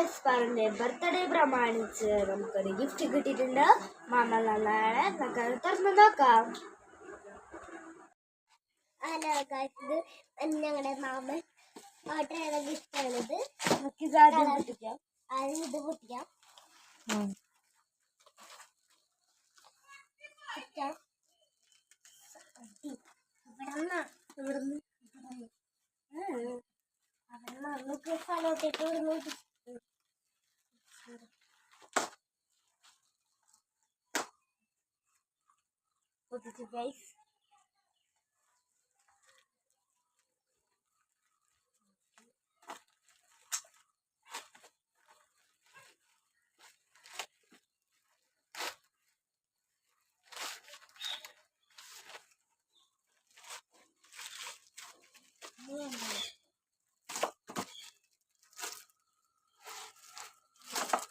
എസ്പാറിന്റെ birthday പ്രമാണിച്ച് നമുക്കൊരു gift കിട്ടിയിട്ടുണ്ട്. മാമ നല്ലതാണ് നമുക്ക് തുറന്ന് നോക്കാം. ഹലോ ഇത് ഞങ്ങളുടെ മാമൻ ഓർഡർ ചെയ്ത ഗിഫ്റ്റാണിത് നമുക്ക് ഇത് ആദ്യം പൊട്ടിക്കാം. ആദ്യം ഇത് പൊട്ടിക്കാം. പൊട്ടിക്കാം. ഇവിടെ ഇവിടുന്ന് അവിടെ നമുക്ക് സ്ഥലോട്ടേക്ക് ഇവിടുന്ന് പൊട്ടിച്ചു ഗൈസ്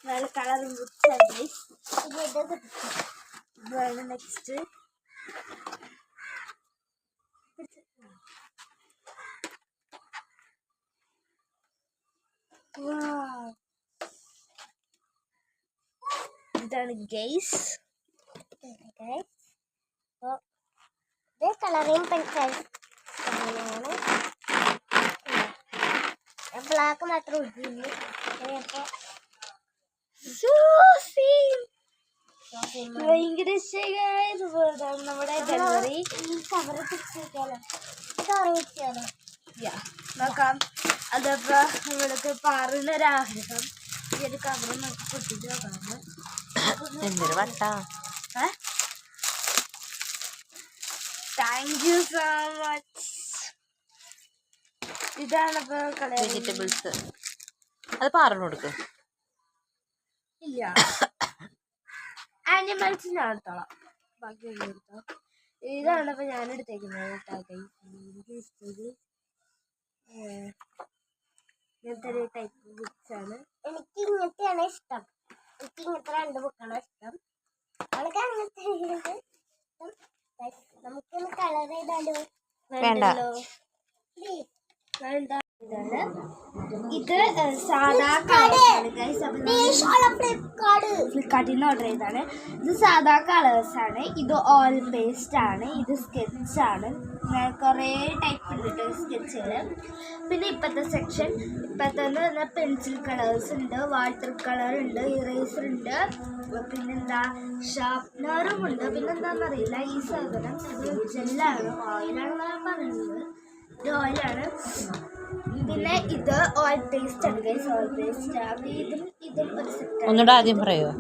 നല്ല കളർ പൊട്ടിക്കാം ഇതാണ് നെക്സ്റ്റ് ഇതാണ് ഗെയ്സ് ഇത് കളറിങ് അങ്ങനെയാണ് ബ്ലാക്ക് മാത്രമേ ഉള്ളൂ അപ്പോൾ ഭയങ്കര ഇതാണ് നമ്മുടെ ഡെലിവറി നോക്കാം. അതപ്പോ ഇവിടത്തെ പാറുന്നൊരാഗ്രഹം ഈ ഒരു കവർ നമുക്ക് പൊട്ടിച്ച് നോക്കാം എന്തൊരു വട്ടാ? താങ്ക് യു സോ മച്ച് ഇതാണ് ഇപ്പൊ വെജിറ്റബിൾസ് അത് പാറിന് കൊടുക്ക്. ഇല്ല ആനിമൽസ് ഞാൻ എടുത്തോളാം ബാക്കി എടുത്തോ? ഇതാണ് ഇപ്പൊ ഞാൻ എടുത്തേക്കുന്നത് കേട്ടോ. എനിക്ക് ഇഷ്ടത് ഇങ്ങനത്തെ ഒരു ടൈപ്പ് ബുക്സ് ആണ്. എനിക്ക് ഇങ്ങനത്തെയാണ് ഇഷ്ടം. എനിക്ക് ഇങ്ങനത്തെ രണ്ട് ബുക്കാണ് ഇഷ്ടം. അവൾക്ക് അങ്ങനത്തെ നമുക്കൊന്ന് കളർ ചെയ്താലോ? വേണ്ട. വേണ്ടല്ലോ. വേണ്ട. ഇത് സാധാ ഞാൻ ഫ്ലിപ്കാർട്ട് ഫ്ലിപ്കാർട്ടിൽ നിന്ന് ഓർഡർ ചെയ്തതാണ്. ഇത് സാധാ കളേഴ്സ് ആണ്. ഇത് ഓയിൽ ബേസ്ഡ് ആണ്. ഇത് സ്കെച്ച് ആണ്. കുറേ ടൈപ്പ് ഉണ്ട് സ്കെച്ചുകൾ പിന്നെ ഇപ്പോഴത്തെ സെക്ഷൻ ഇപ്പോഴത്തെ എന്ന് പറഞ്ഞാൽ പെൻസിൽ കളേഴ്സ് ഉണ്ട് വാട്ടർ കളർ ഉണ്ട് ഇറേസർ ഉണ്ട്. പിന്നെന്താ? ഷാർപ്നറും ഉണ്ട്. പിന്നെന്താണെന്നറിയില്ല ഈ സാധനം ഇത് ജെല്ലാണ് ഓയിലാണെന്നാണ് പറയുന്നത് ഇത് ഓയിലാണ് പിന്നെ ഇത് ആണ് ഇതും ഇതും ഒന്നുകൂടെ ആദ്യം പറയുമോ